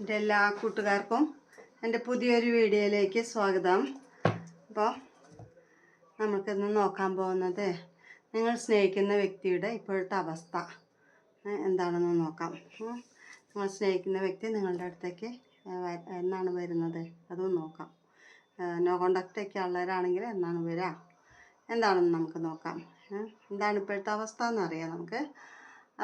എന്റെ എല്ലാ കൂട്ടുകാർക്കും എന്റെ പുതിയൊരു വീഡിയോയിലേക്ക് സ്വാഗതം. അപ്പോൾ നമുക്കിന്ന് നോക്കാൻ പോകുന്നത് നിങ്ങൾ സ്നേഹിക്കുന്ന വ്യക്തിയുടെ ഇപ്പോഴത്തെ അവസ്ഥ എന്താണെന്ന് നോക്കാം. നിങ്ങൾ സ്നേഹിക്കുന്ന വ്യക്തി നിങ്ങളുടെ അടുത്തേക്ക് എന്നാണ് വരുന്നത്? അതും നോക്കാം. നോ കോണ്ടാക്റ്റൊക്കെ ഉള്ളവരാണെങ്കിൽ എന്നാണ് വരിക എന്താണെന്ന് നമുക്ക് നോക്കാം. എന്താണ് ഇപ്പോഴത്തെ അവസ്ഥ എന്നറിയാം നമുക്ക്.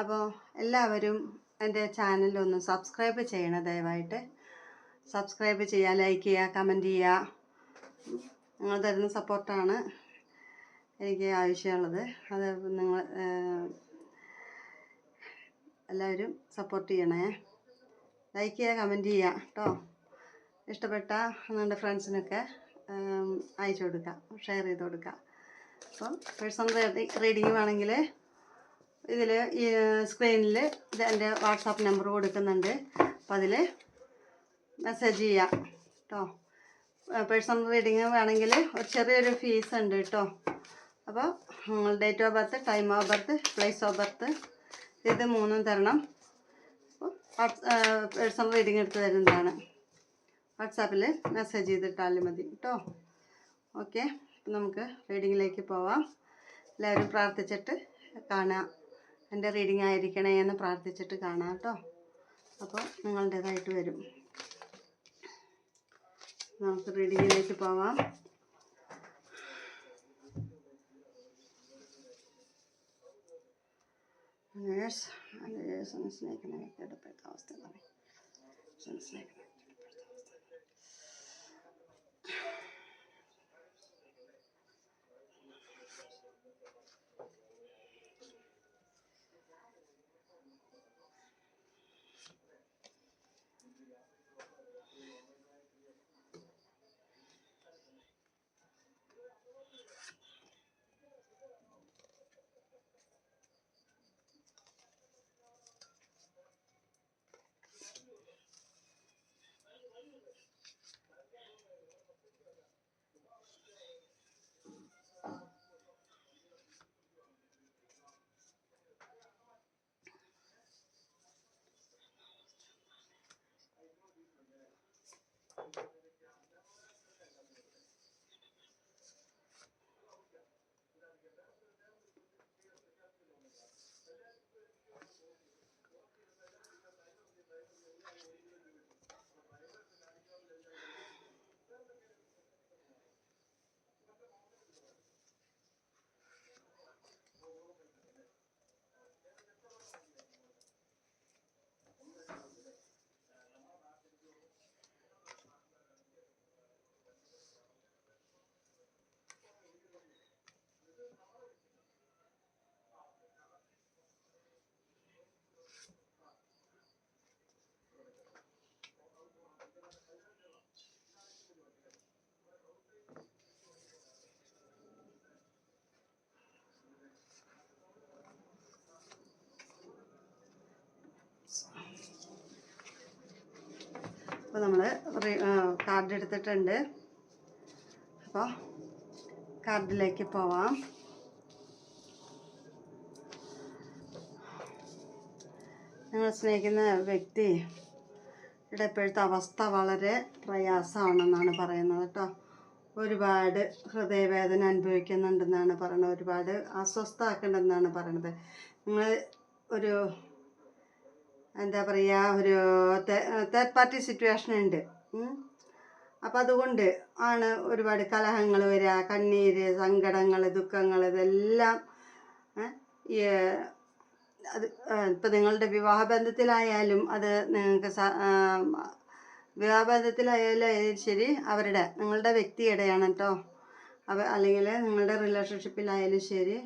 അപ്പോൾ എല്ലാവരും എന്റെ ചാനലൊന്ന് സബ്സ്ക്രൈബ് ചെയ്യണം ദയവായിട്ട്. സബ്സ്ക്രൈബ് ചെയ്യുക ലൈക്ക് ചെയ്യുക കമന്റ് ചെയ്യുക. നിങ്ങൾ തരുന്ന സപ്പോർട്ടാണ് എനിക്ക് ആവശ്യമുള്ളത്. അത് നിങ്ങൾ എല്ലാവരും സപ്പോർട്ട് ചെയ്യണേ. ലൈക്ക് ചെയ്യുക കമന്റ് ചെയ്യുക കേട്ടോ ഇഷ്ടപ്പെട്ട നിങ്ങളുടെ ഫ്രണ്ട്സിനൊക്കെ അയച്ചു കൊടുക്കുക ഷെയർ ചെയ്ത് കൊടുക്കുക. അപ്പം പേഴ്സണൽ റീഡിങ് വേണമെങ്കിൽ ഇതിൽ ഈ സ്ക്രീനിൽ ഇത് എന്റെ വാട്സാപ്പ് നമ്പർ കൊടുക്കുന്നുണ്ട്. അപ്പോൾ അതിൽ മെസ്സേജ് ചെയ്യാം കേട്ടോ പേഴ്സണൽ റീഡിങ് വേണമെങ്കിൽ ഒരു ചെറിയൊരു ഫീസ് ഉണ്ട് കേട്ടോ അപ്പോൾ date of birth time of birth place of birth ഇത് മൂന്നും തരണം. പേഴ്സണൽ റീഡിങ് എടുത്ത് തരുന്നതാണ്. വാട്സാപ്പിൽ മെസ്സേജ് ചെയ്തിട്ടാലും മതി കേട്ടോ ഓക്കെ. നമുക്ക് റീഡിങ്ങിലേക്ക് പോവാം. എല്ലാവരും പ്രാർത്ഥിച്ചിട്ട് കാണാം. എന്റെ റീഡിംഗ് ആയിരിക്കണേ എന്ന് പ്രാർത്ഥിച്ചിട്ട് കാണാം കേട്ടോ. അപ്പോൾ നിങ്ങളുടേതായിട്ട് വരും. നമുക്ക് റീഡിങ്ങിലേക്ക് പോവാം. നേഴ്സ് അവസ്ഥ അപ്പോൾ നമ്മൾ കാർഡ് എടുത്തിട്ടുണ്ട്. അപ്പോൾ കാർഡിലേക്ക് പോവാം. നിങ്ങൾ സ്നേഹിക്കുന്ന വ്യക്തി ഇവിടെ ഇപ്പോഴത്തെ അവസ്ഥ വളരെ പ്രയാസമാണെന്നാണ് പറയുന്നത് കേട്ടോ. ഒരുപാട് ഹൃദയവേദന അനുഭവിക്കുന്നുണ്ടെന്നാണ് പറയുന്നത്. ഒരുപാട് അസ്വസ്ഥമാക്കുന്നുണ്ടെന്നാണ് പറയുന്നത്. നിങ്ങൾ ഒരു എന്താ പറയുക ഒരു തേർഡ് പാർട്ടി സിറ്റുവേഷൻ ഉണ്ട്. അപ്പം അതുകൊണ്ട് ആണ് ഒരുപാട് കലഹങ്ങൾ വരിക കണ്ണീര് സങ്കടങ്ങൾ ദുഃഖങ്ങൾ ഇതെല്ലാം അത് ഇപ്പം നിങ്ങളുടെ വിവാഹബന്ധത്തിലായാലും അത് നിങ്ങൾക്ക് വിവാഹബന്ധത്തിലായാലും ശരി അവരുടെ നിങ്ങളുടെ വ്യക്തിയുടെയാണ് കേട്ടോ അവ അല്ലെങ്കിൽ നിങ്ങളുടെ റിലേഷൻഷിപ്പിലായാലും ശരി.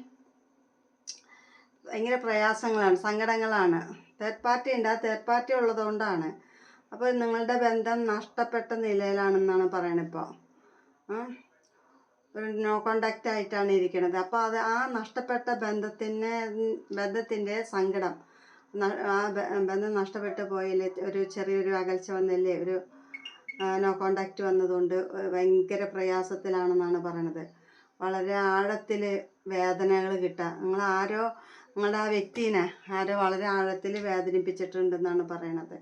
ഭയങ്കര പ്രയാസങ്ങളാണ് സങ്കടങ്ങളാണ്. തേർഡ് പാർട്ടി ഉണ്ട്. ആ തേർഡ് പാർട്ടി ഉള്ളതുകൊണ്ടാണ്. അപ്പോൾ നിങ്ങളുടെ ബന്ധം നഷ്ടപ്പെട്ട നിലയിലാണെന്നാണ് പറയണത് ഇപ്പോൾ ഒരു നോ കോണ്ടാക്റ്റ് ആയിട്ടാണ് ഇരിക്കുന്നത് അപ്പോൾ അത് ആ നഷ്ടപ്പെട്ട ബന്ധത്തിന് ബന്ധത്തിന്റെ സങ്കടം ആ ബന്ധം നഷ്ടപ്പെട്ടു പോയില്ലേ ഒരു ചെറിയൊരു അകൽച്ച വന്നില്ലേ? ഒരു നോ കോണ്ടാക്റ്റ് വന്നതുകൊണ്ട് ഭയങ്കര പ്രയാസത്തിലാണെന്നാണ് പറയണത്. വളരെ ആഴത്തിൽ വേദനകൾ കിട്ടുക. നിങ്ങൾ ആരോ നിങ്ങളുടെ ആ വ്യക്തിനെ ആരെ വളരെ ആഴത്തിൽ വേദനിപ്പിച്ചിട്ടുണ്ടെന്നാണ് പറയണത്.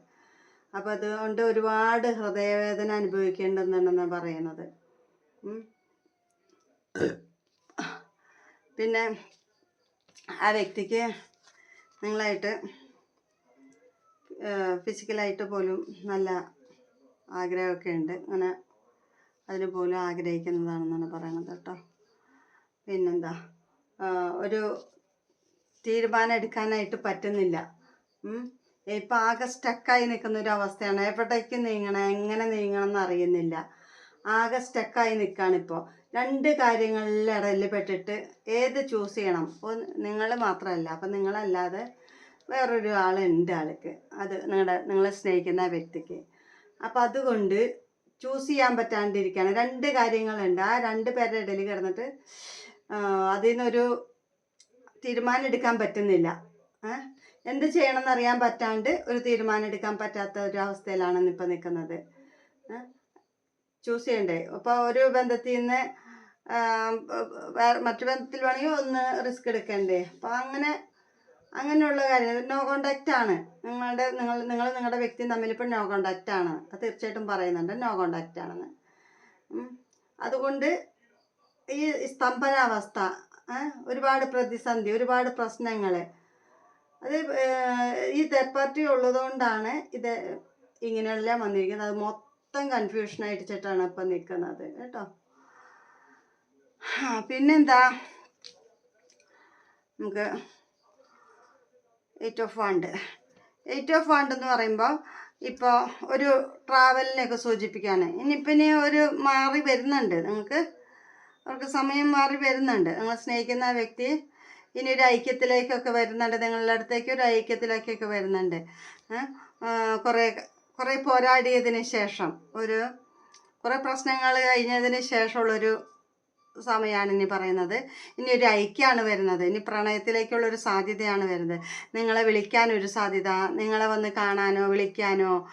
അപ്പം അതുകൊണ്ട് ഒരുപാട് ഹൃദയവേദന അനുഭവിക്കേണ്ടെന്നാണ് പറയുന്നത് പിന്നെ ആ വ്യക്തിക്ക് നിങ്ങളായിട്ട് ഫിസിക്കലായിട്ട് പോലും നല്ല ആഗ്രഹമൊക്കെ ഉണ്ട്. അങ്ങനെ അതിന് പോലും ആഗ്രഹിക്കുന്നതാണെന്നാണ് പറയണത് കേട്ടോ. പിന്നെന്താ? ഒരു തീരുമാനം എടുക്കാനായിട്ട് പറ്റുന്നില്ല. ഇപ്പം ആകെ സ്റ്റക്കായി നിൽക്കുന്ന ഒരു അവസ്ഥയാണ് എവിടേക്ക് നീങ്ങണം എങ്ങനെ നീങ്ങണം എന്ന് അറിയുന്നില്ല. ആകെ സ്റ്റക്കായി നിൽക്കുകയാണിപ്പോൾ രണ്ട് കാര്യങ്ങളിൽ ഇടയിൽ പെട്ടിട്ട് ഏത് ചൂസ് ചെയ്യണം? നിങ്ങൾ മാത്രമല്ല. അപ്പം നിങ്ങളല്ലാതെ വേറൊരു ആളുണ്ട് ആൾക്ക്. അത് നിങ്ങളുടെ നിങ്ങളെ സ്നേഹിക്കുന്ന വ്യക്തിക്ക്. അപ്പം അതുകൊണ്ട് ചൂസ് ചെയ്യാൻ പറ്റാണ്ടിരിക്കുകയാണ്. രണ്ട് കാര്യങ്ങളുണ്ട്. ആ രണ്ട് പേരുടെ ഇടയിൽ കിടന്നിട്ട് അതിൽ നിന്നൊരു തീരുമാനം എടുക്കാൻ പറ്റുന്നില്ല എന്ത് ചെയ്യണമെന്ന് അറിയാൻ പറ്റാണ്ട് ഒരു തീരുമാനം എടുക്കാൻ പറ്റാത്ത ഒരു അവസ്ഥയിലാണ് ഇപ്പം നിൽക്കുന്നത്. ചൂസ് ചെയ്യണ്ടേ? അപ്പോൾ ഒരു ബന്ധത്തിൽ നിന്ന് മറ്റു ബന്ധത്തിൽ വേണമെങ്കിൽ ഒന്ന് റിസ്ക് എടുക്കണ്ടേ? അപ്പോൾ അങ്ങനെ അങ്ങനെയുള്ള കാര്യം നോ കോണ്ടാക്റ്റ് ആണ്. നിങ്ങളുടെ നിങ്ങൾ നിങ്ങൾ നിങ്ങളുടെ വ്യക്തിയും തമ്മിൽ ഇപ്പം നോ കോണ്ടാക്റ്റ് ആണ്. അത് തീർച്ചയായിട്ടും പറയുന്നുണ്ട്. നോ കോണ്ടാക്റ്റ് ആണെന്ന്. അതുകൊണ്ട് ഈ സ്തംഭനാവസ്ഥ ഒരുപാട് പ്രതിസന്ധി ഒരുപാട് പ്രശ്നങ്ങൾ അത് ഈ തേർഡ് പാർട്ടി ഉള്ളതുകൊണ്ടാണ് ഇത് ഇങ്ങനെയെല്ലാം വന്നിരിക്കുന്നത്. അത് മൊത്തം കൺഫ്യൂഷൻ അടിച്ചിട്ടാണ് ഇപ്പം നിൽക്കുന്നത് കേട്ടോ? പിന്നെന്താ? നമുക്ക് eight of fund eight of fund എന്ന് പറയുമ്പോൾ ഇപ്പോൾ ഒരു ട്രാവലിനെയൊക്കെ സൂചിപ്പിക്കാൻ ഇനിയിപ്പോൾ ഇനി ഒരു മാറി വരുന്നുണ്ട്. നിങ്ങൾക്ക് അവർക്ക് സമയം മാറി വരുന്നുണ്ട്. നിങ്ങൾ സ്നേഹിക്കുന്ന വ്യക്തി ഇനി ഒരു ഐക്യത്തിലേക്കൊക്കെ വരുന്നുണ്ട്. നിങ്ങളുടെ അടുത്തേക്ക് ഒരു ഐക്യത്തിലേക്കൊക്കെ വരുന്നുണ്ട്. കുറേ കുറേ പോരാടിയതിന് ശേഷം ഒരു കുറേ പ്രശ്നങ്ങൾ കഴിഞ്ഞതിന് ശേഷമുള്ളൊരു സമയമാണ് ഇനി പറയുന്നത്. ഇനി ഒരു ഐക്യമാണ് വരുന്നത്. ഇനി പ്രണയത്തിലേക്കുള്ള ഒരു സാധ്യതയാണ് വരുന്നത്. നിങ്ങളെ വിളിക്കാനൊരു സാധ്യത നിങ്ങളെ വന്ന് കാണാനോ വിളിക്കാനോ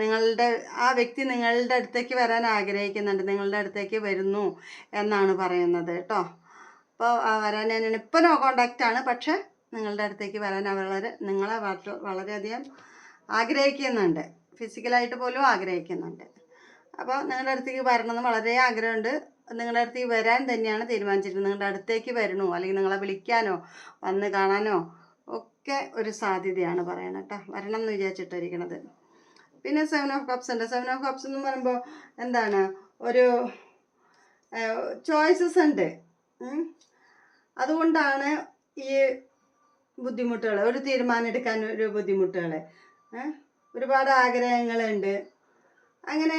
നിങ്ങളുടെ ആ വ്യക്തി നിങ്ങളുടെ അടുത്തേക്ക് വരാൻ ആഗ്രഹിക്കുന്നുണ്ട്. നിങ്ങളുടെ അടുത്തേക്ക് വരുന്നു എന്നാണ് പറയുന്നത് കേട്ടോ. അപ്പോൾ വരാൻ ഞാൻ ഇപ്പോൾ നോ കോണ്ടാക്റ്റാണ് പക്ഷേ നിങ്ങളുടെ അടുത്തേക്ക് വരാൻ വളരെ നിങ്ങളെ വളരെയധികം ആഗ്രഹിക്കുന്നുണ്ട്. ഫിസിക്കലായിട്ട് പോലും ആഗ്രഹിക്കുന്നുണ്ട്. അപ്പോൾ നിങ്ങളുടെ അടുത്തേക്ക് വരണമെന്ന് വളരെ ആഗ്രഹമുണ്ട്. നിങ്ങളുടെ അടുത്തേക്ക് വരാൻ തന്നെയാണ് തീരുമാനിച്ചിരുന്നത് നിങ്ങളുടെ അടുത്തേക്ക് വരണോ? അല്ലെങ്കിൽ നിങ്ങളെ വിളിക്കാനോ? വന്ന് കാണാനോ? ഒക്കെ ഒരു സാധ്യതയാണ് പറയണം കേട്ടോ. വരണം എന്ന് വിചാരിച്ചിട്ടിരിക്കണത് പിന്നെ സെവൻ ഓഫ് കപ്സ് ഉണ്ട്. സെവൻ ഓഫ് കപ്സ് എന്ന് പറയുമ്പോൾ എന്താണ്? ഒരു ചോയ്സസ് ഉണ്ട്. അതുകൊണ്ടാണ് ഈ ബുദ്ധിമുട്ടുകൾ. ഒരു തീരുമാനം എടുക്കാൻ ഒരു ബുദ്ധിമുട്ടുകൾ. ഒരുപാട് ആഗ്രഹങ്ങളുണ്ട്. അങ്ങനെ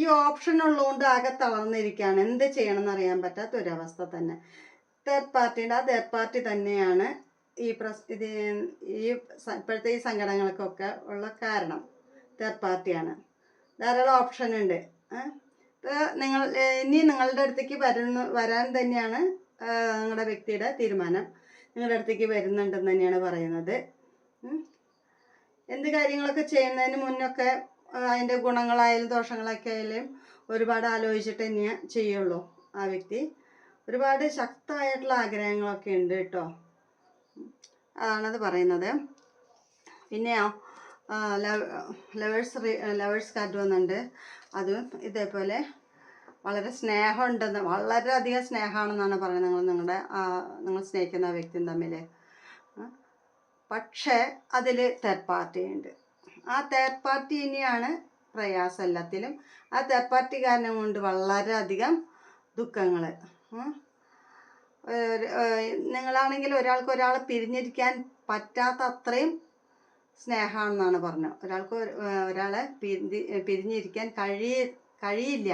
ഈ ഓപ്ഷൻ ഉള്ളതുകൊണ്ട് ആകെ തളർന്നിരിക്കുകയാണ് എന്ത് ചെയ്യണമെന്ന് അറിയാൻ പറ്റാത്ത ഒരവസ്ഥ തന്നെ തേർഡ് പാർട്ടിയുടെ ആ തേർഡ് പാർട്ടി തന്നെയാണ് ഈ പ്രസ് ഇത് ഈ ഇപ്പോഴത്തെ ഈ സങ്കടങ്ങൾക്കൊക്കെ ഉള്ള കാരണം. തേർഡ് പാർട്ടിയാണ് ധാരാളം ഓപ്ഷൻ ഉണ്ട്. ഇപ്പോൾ നിങ്ങൾ ഇനി നിങ്ങളുടെ അടുത്തേക്ക് വരുന്ന വരാൻ തന്നെയാണ് നിങ്ങളുടെ വ്യക്തിയുടെ തീരുമാനം. നിങ്ങളുടെ അടുത്തേക്ക് വരുന്നുണ്ടെന്ന് തന്നെയാണ് പറയുന്നത്. എന്ത് കാര്യങ്ങളൊക്കെ ചെയ്യുന്നതിന് മുന്നൊക്കെ അതിന്റെ ഗുണങ്ങളായാലും ദോഷങ്ങളൊക്കെ ആയാലും ഒരുപാട് ആലോചിച്ചിട്ട് തന്നെ ചെയ്യുള്ളൂ ആ വ്യക്തി. ഒരുപാട് ശക്തമായിട്ടുള്ള ആഗ്രഹങ്ങളൊക്കെ ഉണ്ട് കേട്ടോ. അതാണത് പറയുന്നത്. പിന്നെയോ ലവേഴ്സ് ലവേഴ്സ് കാർഡ് വന്നിട്ടുണ്ട്. അതും ഇതേപോലെ വളരെ സ്നേഹമുണ്ടെന്ന് വളരെയധികം സ്നേഹമാണെന്നാണ് പറയുന്നത് നിങ്ങൾ നിങ്ങളുടെ നിങ്ങൾ സ്നേഹിക്കുന്ന ആ വ്യക്തിയും തമ്മിൽ പക്ഷേ അതിൽ തേർഡ് പാർട്ടി ഉണ്ട് ആ തേർഡ് പാർട്ടി ഇനിയാണ് പ്രയാസം എല്ലാത്തിലും. ആ തേർഡ് പാർട്ടി കാരണം കൊണ്ട് വളരെയധികം ദുഃഖങ്ങൾ നിങ്ങളാണെങ്കിൽ ഒരാൾക്ക് ഒരാളെ പിരിഞ്ഞിരിക്കാൻ പറ്റാത്ത അത്രയും സ്നേഹമാണെന്നാണ് പറഞ്ഞത്. ഒരാൾക്ക് ഒരാളെ പിരി പിരിഞ്ഞിരിക്കാൻ കഴിയ കഴിയില്ല.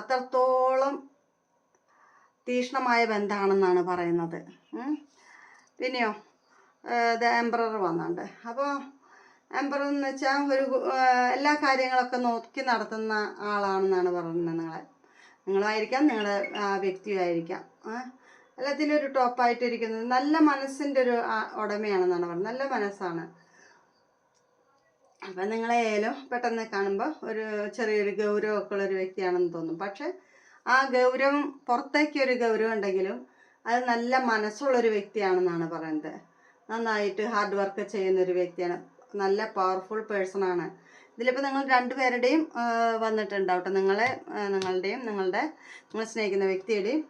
അത്രത്തോളം തീഷ്ണമായ ബന്ധമാണെന്നാണ് പറയുന്നത്. പിന്നെയോ ദ എംബ്രർ വന്നുണ്ട് അപ്പോൾ എംബ്രർ എന്ന് വെച്ചാൽ ഒരു എല്ലാ കാര്യങ്ങളൊക്കെ നോക്കി നടത്തുന്ന ആളാണെന്നാണ് പറയുന്നത് നിങ്ങളെ. നിങ്ങളായിരിക്കാം നിങ്ങളുടെ വ്യക്തിയായിരിക്കാം. എല്ലാത്തിലും ഒരു ടോപ്പായിട്ടിരിക്കുന്നത് നല്ല മനസ്സിന്റെ ഒരു ഉടമയാണെന്നാണ് പറയുന്നത്. നല്ല മനസ്സാണ്. അപ്പം നിങ്ങളെയായാലും പെട്ടെന്ന് കാണുമ്പോൾ ഒരു ചെറിയൊരു ഗൗരവമൊക്കെ ഉള്ളൊരു വ്യക്തിയാണെന്ന് തോന്നും. പക്ഷേ ആ ഗൗരവം പുറത്തേക്ക് ഒരു ഗൗരവം ഉണ്ടെങ്കിലും അത് നല്ല മനസ്സുള്ളൊരു വ്യക്തിയാണെന്നാണ് പറയുന്നത്. നന്നായിട്ട് ഹാർഡ് വർക്ക് ചെയ്യുന്ന ഒരു വ്യക്തിയാണ്. നല്ല പവർഫുൾ പേഴ്സൺ ആണ്. ഇതിലിപ്പോൾ നിങ്ങൾ രണ്ടുപേരുടെയും വന്നിട്ടുണ്ട് കേട്ടോ നിങ്ങളെ നിങ്ങളുടെയും നിങ്ങളുടെ നിങ്ങൾ സ്നേഹിക്കുന്ന വ്യക്തിയുടെയും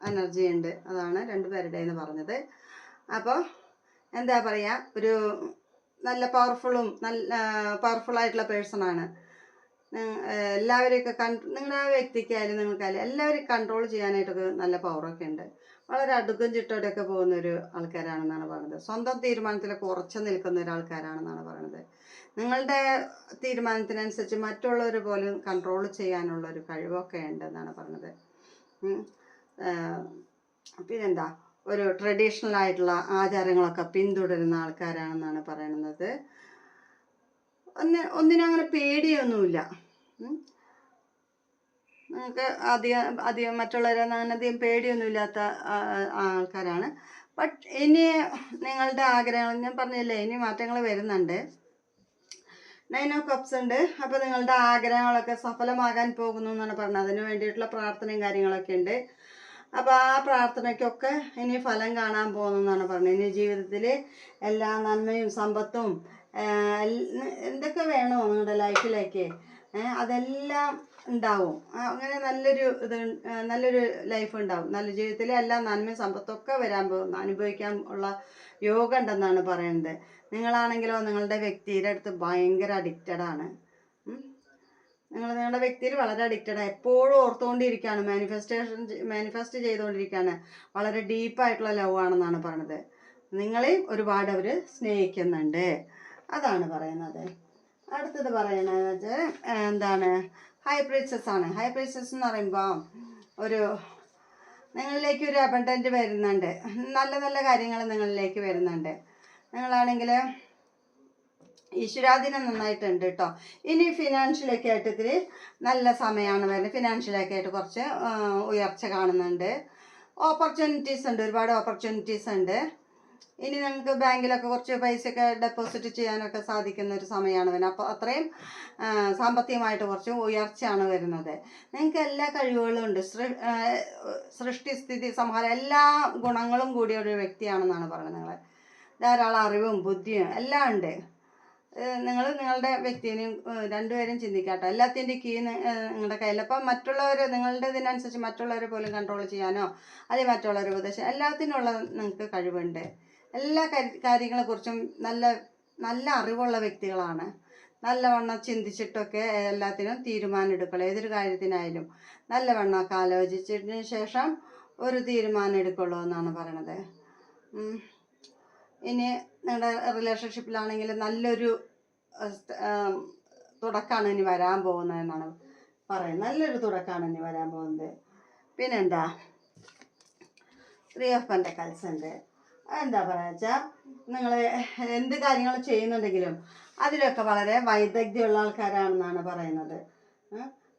എനർജി ഉണ്ട്. അതാണ് രണ്ടുപേരുടെ എന്ന് പറഞ്ഞത്. അപ്പോൾ എന്താ പറയുക ഒരു നല്ല പവർഫുള്ളും നല്ല പവർഫുൾ ആയിട്ടുള്ള പേഴ്സണാണ് എല്ലാവരെയൊക്കെ കൺ നിങ്ങളുടെ വ്യക്തിക്കായാലും നിങ്ങൾക്കായാലും എല്ലാവരെയും കൺട്രോൾ ചെയ്യാനായിട്ടൊക്കെ നല്ല പവറൊക്കെ ഉണ്ട്. വളരെ അടുക്കും ചിട്ടോടെയൊക്കെ പോകുന്ന ഒരു ആൾക്കാരാണെന്നാണ് പറയുന്നത്. സ്വന്തം തീരുമാനത്തിൽ ഉറച്ചു നിൽക്കുന്ന ഒരു ആൾക്കാരാണെന്നാണ് പറയുന്നത്. നിങ്ങളുടെ തീരുമാനത്തിനനുസരിച്ച് മറ്റുള്ളവർ പോലും കൺട്രോൾ ചെയ്യാനുള്ള ഒരു കഴിവൊക്കെ ഉണ്ടെന്നാണ് പറയുന്നത്. പിന്നെന്താ? ഒരു ട്രഡീഷണൽ ആയിട്ടുള്ള ആചാരങ്ങളൊക്കെ പിന്തുടരുന്ന ആൾക്കാരാണെന്നാണ് പറയുന്നത്. ഒന്ന് ഒന്നിനും അങ്ങനെ പേടിയൊന്നുമില്ല നിങ്ങൾക്ക് അധികം അധികം മറ്റുള്ളവരെ അങ്ങനെ അധികം പേടിയൊന്നുമില്ലാത്ത ആൾക്കാരാണ്. ബട്ട് ഇനി നിങ്ങളുടെ ആഗ്രഹങ്ങൾ ഞാൻ പറഞ്ഞില്ലേ ഇനി മാറ്റങ്ങൾ വരുന്നുണ്ട്. നൈൻ ഓഫ് കപ്സ് ഉണ്ട്. അപ്പോൾ നിങ്ങളുടെ ആഗ്രഹങ്ങളൊക്കെ സഫലമാകാൻ പോകുന്നു എന്നാണ് പറഞ്ഞത്. അതിന് വേണ്ടിയിട്ടുള്ള പ്രാർത്ഥനയും കാര്യങ്ങളൊക്കെ ഉണ്ട്. അപ്പോൾ ആ പ്രാർത്ഥനയ്ക്കൊക്കെ ഇനി ഫലം കാണാൻ പോകുന്നു എന്നാണ് പറഞ്ഞത്. ഇനി ജീവിതത്തിൽ എല്ലാ നന്മയും സമ്പത്തും എന്തൊക്കെ വേണോ നിങ്ങളുടെ ലൈഫിലേക്ക് അതെല്ലാം ഉണ്ടാവും. അങ്ങനെ നല്ലൊരു ഇത് നല്ലൊരു ലൈഫ് ഉണ്ടാവും. നല്ല ജീവിതത്തിലെ എല്ലാ നന്മയും സമ്പത്തൊക്കെ വരാൻ പോകുന്നു അനുഭവിക്കാൻ ഉള്ള യോഗ ഉണ്ടെന്നാണ് പറയുന്നത്. നിങ്ങളാണെങ്കിലോ നിങ്ങളുടെ വ്യക്തിയുടെ അടുത്ത് ഭയങ്കര അഡിക്റ്റഡ് ആണ്. ഉം. നിങ്ങൾ നിങ്ങളുടെ വ്യക്തിയിൽ വളരെ അഡിക്റ്റഡ് എപ്പോഴും ഓർത്തുകൊണ്ടിരിക്കുകയാണ്. മാനിഫെസ്റ്റേഷൻ മാനിഫെസ്റ്റ് ചെയ്തുകൊണ്ടിരിക്കുകയാണ്. വളരെ ഡീപ്പായിട്ടുള്ള ലവ് ആണെന്നാണ് പറയുന്നത്. നിങ്ങളെയും ഒരുപാട് അവർ സ്നേഹിക്കുന്നുണ്ട്. അതാണ് പറയുന്നത്. അടുത്തത് പറയണത് വെച്ചാൽ എന്താണ്? ഹൈ പ്രൈസസ് ആണ്. ഹൈ പ്രൈസസ് എന്ന് പറയുമ്പോൾ ഒരു നിങ്ങളിലേക്ക് ഒരു അബണ്ടന്റ് വരുന്നുണ്ട്. നല്ല നല്ല കാര്യങ്ങൾ നിങ്ങളിലേക്ക് വരുന്നുണ്ട്. നിങ്ങളാണെങ്കിൽ ഈശ്വരാധീനം നന്നായിട്ടുണ്ട് കേട്ടോ ഇനി ഫിനാൻഷ്യലൊക്കെ ആയിട്ട് ഇത്തിരി നല്ല സമയമാണ് വരുന്നത്. ഫിനാൻഷ്യലൊക്കെ ആയിട്ട് കുറച്ച് ഉയർച്ച കാണുന്നുണ്ട്. ഓപ്പർച്യൂണിറ്റീസ് ഉണ്ട്. ഒരുപാട് ഓപ്പർച്യൂണിറ്റീസ് ഉണ്ട്. ഇനി നിങ്ങൾക്ക് ബാങ്കിലൊക്കെ കുറച്ച് പൈസയൊക്കെ ഡെപ്പോസിറ്റ് ചെയ്യാനൊക്കെ സാധിക്കുന്ന ഒരു സമയമാണ് വരുന്നത്. അപ്പോൾ അത്രയും സാമ്പത്തികമായിട്ട് കുറച്ച് ഉയർച്ചയാണ് വരുന്നത്. നിങ്ങൾക്ക് എല്ലാ കഴിവുകളും ഉണ്ട്. സൃഷ്ടി സ്ഥിതി സംഹാരം എല്ലാ ഗുണങ്ങളും കൂടിയ ഒരു വ്യക്തിയാണെന്നാണ് പറയുന്നത് നിങ്ങൾ ധാരാളം അറിവും ബുദ്ധിയും എല്ലാം ഉണ്ട്. നിങ്ങൾ നിങ്ങളുടെ വ്യക്തിനെയും രണ്ടുപേരും ചിന്തിക്കാട്ടോ. എല്ലാത്തിന്റെ കീ നിങ്ങളുടെ കയ്യിൽ. അപ്പം മറ്റുള്ളവർ നിങ്ങളുടെ ഇതിനനുസരിച്ച് മറ്റുള്ളവരെ പോലും കൺട്രോൾ ചെയ്യാനോ അല്ലെങ്കിൽ മറ്റുള്ളവരെ ഉപദേശം എല്ലാത്തിനുള്ള നിങ്ങൾക്ക് കഴിവുണ്ട്. എല്ലാ കാര്യങ്ങളെ കാര്യങ്ങളെക്കുറിച്ചും നല്ല നല്ല അറിവുള്ള വ്യക്തികളാണ്. നല്ലവണ്ണം ചിന്തിച്ചിട്ടൊക്കെ എല്ലാത്തിനും തീരുമാനം എടുക്കുള്ളൂ ഏതൊരു കാര്യത്തിനായാലും നല്ലവണ്ണമൊക്കെ ആലോചിച്ചതിന് ശേഷം ഒരു തീരുമാനം എടുക്കുള്ളൂ എന്നാണ് പറയണത്. ഇനി നിങ്ങളുടെ റിലേഷൻഷിപ്പിലാണെങ്കിൽ നല്ലൊരു തുടക്കമാണ് ഇനി വരാൻ പോകുന്നത് എന്നാണ് പറയുന്നത്. നല്ലൊരു തുടക്കമാണ് ഇനി വരാൻ പോകുന്നത്. പിന്നെന്താ? ത്രീ ഓഫ് പെന്റക്കൽസ് ഉണ്ട്. എന്താ പറയുക വെച്ചാൽ നിങ്ങൾ എന്ത് കാര്യങ്ങൾ ചെയ്യുന്നുണ്ടെങ്കിലും അതിലൊക്കെ വളരെ വൈദഗ്ധ്യമുള്ള ആൾക്കാരാണെന്നാണ് പറയുന്നത്.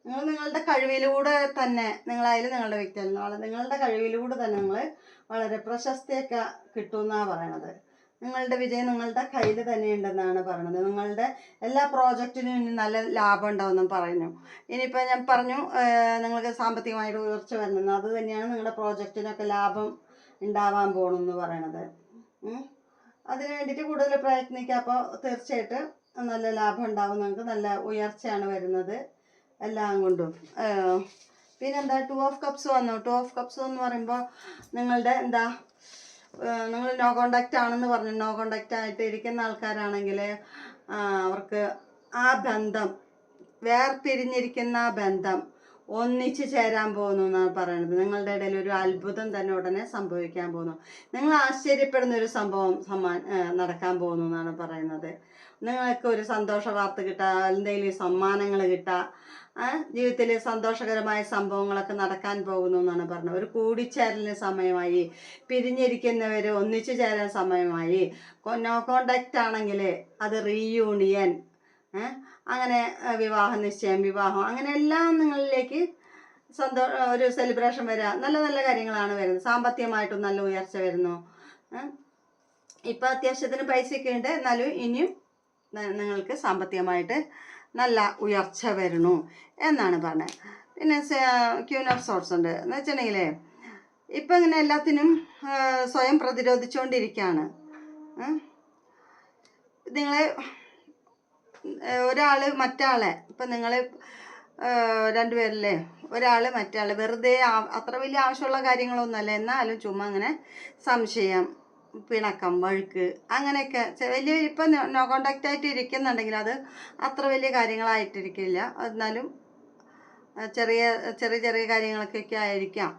നിങ്ങൾ നിങ്ങളുടെ കഴിവിലൂടെ തന്നെ നിങ്ങളായാലും നിങ്ങളുടെ വ്യക്തി നാളെ നിങ്ങളുടെ കഴിവിലൂടെ തന്നെ നിങ്ങൾ വളരെ പ്രശസ്തിയൊക്കെ കിട്ടുമെന്നാണ് പറയണത്. നിങ്ങളുടെ വിജയം നിങ്ങളുടെ കയ്യിൽ തന്നെ ഉണ്ടെന്നാണ് പറയുന്നത് നിങ്ങളുടെ എല്ലാ പ്രോജക്റ്റിനും ഇനി നല്ല ലാഭം ഉണ്ടാവുമെന്നും പറഞ്ഞു. ഇനിയിപ്പോൾ ഞാൻ പറഞ്ഞു നിങ്ങൾക്ക് സാമ്പത്തികമായിട്ട് ഉയർച്ച വരുന്നത് അതുതന്നെയാണ് നിങ്ങളുടെ പ്രോജക്റ്റിനൊക്കെ ലാഭം ഉണ്ടാവാൻ പോകണമെന്ന് പറയണത്. അതിന് വേണ്ടിയിട്ട് കൂടുതൽ പ്രയത്നിക്കുക അപ്പോൾ തീർച്ചയായിട്ടും നല്ല ലാഭം ഉണ്ടാവും. നമുക്ക് നല്ല ഉയർച്ചയാണ് വരുന്നത് എല്ലാം കൊണ്ടും. പിന്നെ എന്താ ടു ഓഫ് കപ്സ് വന്നു. ടു ഓഫ് കപ്സ് എന്ന് പറയുമ്പോൾ നിങ്ങളുടെ എന്താ? നിങ്ങൾ നോ കോണ്ടാക്റ്റ് ആണെന്ന് പറഞ്ഞു. നോ കോണ്ടാക്റ്റ് ആയിട്ട് ഇരിക്കുന്ന ആൾക്കാരാണെങ്കിൽ അവർക്ക് ആ ബന്ധം വേർപിരിഞ്ഞിരിക്കുന്ന ബന്ധം ഒന്നിച്ച് ചേരാൻ പോകുന്നു എന്നാണ് പറയുന്നത് നിങ്ങളുടെ ഇടയിൽ ഒരു അത്ഭുതം തന്നെ ഉടനെ സംഭവിക്കാൻ പോകുന്നു. നിങ്ങൾ ആശ്ചര്യപ്പെടുന്ന ഒരു സംഭവം സമ്മാ നടക്കാൻ പോകുന്നു എന്നാണ് പറയുന്നത്. നിങ്ങൾക്ക് ഒരു സന്തോഷ വാർത്ത കിട്ടുക എന്തെങ്കിലും സമ്മാനങ്ങൾ കിട്ടുക ജീവിതത്തിൽ സന്തോഷകരമായ സംഭവങ്ങളൊക്കെ നടക്കാൻ പോകുന്നു എന്നാണ് പറഞ്ഞത്. ഒരു കൂടിച്ചേരലിന് സമയമായി പിരിഞ്ഞിരിക്കുന്നവർ ഒന്നിച്ചു ചേരാൻ സമയമായി. നോ കോണ്ടാക്റ്റ് ആണെങ്കിൽ അത് റീയൂണിയൻ അങ്ങനെ വിവാഹ നിശ്ചയം വിവാഹം അങ്ങനെ എല്ലാം നിങ്ങളിലേക്ക് സന്തോ ഒരു സെലിബ്രേഷൻ വരിക നല്ല നല്ല കാര്യങ്ങളാണ് വരുന്നത്. സാമ്പത്തികമായിട്ടും നല്ല ഉയർച്ച വരുന്നു. ഇപ്പം അത്യാവശ്യത്തിന് പൈസയൊക്കെ ഉണ്ട്. എന്നാലും ഇനിയും നിങ്ങൾക്ക് സാമ്പത്തികമായിട്ട് നല്ല ഉയർച്ച വരണു എന്നാണ് പറഞ്ഞത്. പിന്നെ ക്യൂൻ ഓഫ് സോർട്സ് ഉണ്ട്. എന്ന് വെച്ചിട്ടുണ്ടെങ്കിൽ ഇപ്പം ഇങ്ങനെ എല്ലാത്തിനും സ്വയം പ്രതിരോധിച്ചുകൊണ്ടിരിക്കുകയാണ് നിങ്ങൾ ഒരാൾ മറ്റാളെ. ഇപ്പം നിങ്ങൾ രണ്ടുപേരല്ലേ? ഒരാൾ മറ്റാൾ വെറുതെ അത്ര വലിയ ആവശ്യമുള്ള കാര്യങ്ങളൊന്നുമല്ല. എന്നാലും ചുമ്മാ അങ്ങനെ സംശയം പിണക്കം വഴുക്ക് അങ്ങനെയൊക്കെ. വലിയ ഇപ്പം നോ കോണ്ടാക്റ്റ് ആയിട്ട് ഇരിക്കുന്നുണ്ടെങ്കിൽ അത് അത്ര വലിയ കാര്യങ്ങളായിട്ടിരിക്കില്ല. എന്നാലും ചെറിയ ചെറിയ ചെറിയ കാര്യങ്ങളൊക്കെ ആയിരിക്കാം.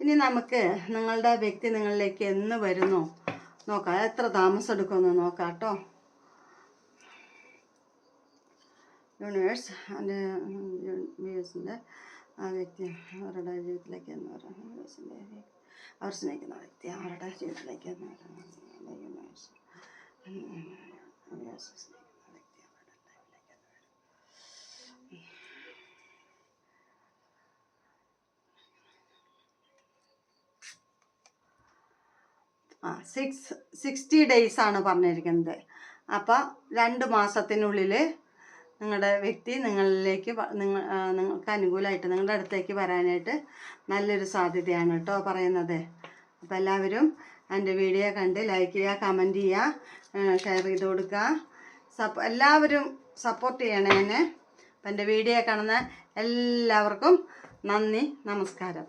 ഇനി നമുക്ക് നിങ്ങളുടെ വ്യക്തി നിങ്ങളിലേക്ക് എന്ന് വരുന്നു? നോക്കാം. എത്ര താമസം എടുക്കുമെന്ന് നോക്കാം കേട്ടോ. യൂണിവേഴ്സ് എന്റെ യൂണിവേഴ്സിന്റെ ആ വ്യക്തി അവരുടെ ജീവിതത്തിലേക്ക് എന്ന് പറയുന്നത് യൂണിവേഴ്സിന്റെ അവർ സ്നേഹിക്കുന്ന വ്യക്തി അവരുടെ ജീവിതത്തിലേക്ക് എന്ന് പറയുന്നത് യൂണിവേഴ്സ് യൂണിവേഴ്സ് സ്നേഹിക്കുന്ന വ്യക്തി അവരുടെ ലൈഫിലേക്ക് എന്ന് വരും ആ സിക്സ് സിക്സ്റ്റി ഡേയ്സ് ആണ് പറഞ്ഞിരിക്കുന്നത്. അപ്പോൾ രണ്ട് മാസത്തിനുള്ളിൽ നിങ്ങളുടെ വ്യക്തി നിങ്ങളിലേക്ക് നിങ്ങൾ നിങ്ങൾക്ക് അനുകൂലമായിട്ട് നിങ്ങളുടെ അടുത്തേക്ക് വരാനായിട്ട് നല്ലൊരു സാധ്യതയാണ് കേട്ടോ പറയുന്നത്. അപ്പോൾ എല്ലാവരും എന്റെ വീഡിയോ കണ്ട് ലൈക്ക് ചെയ്യുക കമന്റ് ചെയ്യുക ഷെയർ ചെയ്ത് കൊടുക്കുക. സപ്പോ എല്ലാവരും സപ്പോർട്ട് ചെയ്യണേ എന്നെ. അപ്പം എന്റെ വീഡിയോ കാണുന്ന എല്ലാവർക്കും നന്ദി നമസ്കാരം.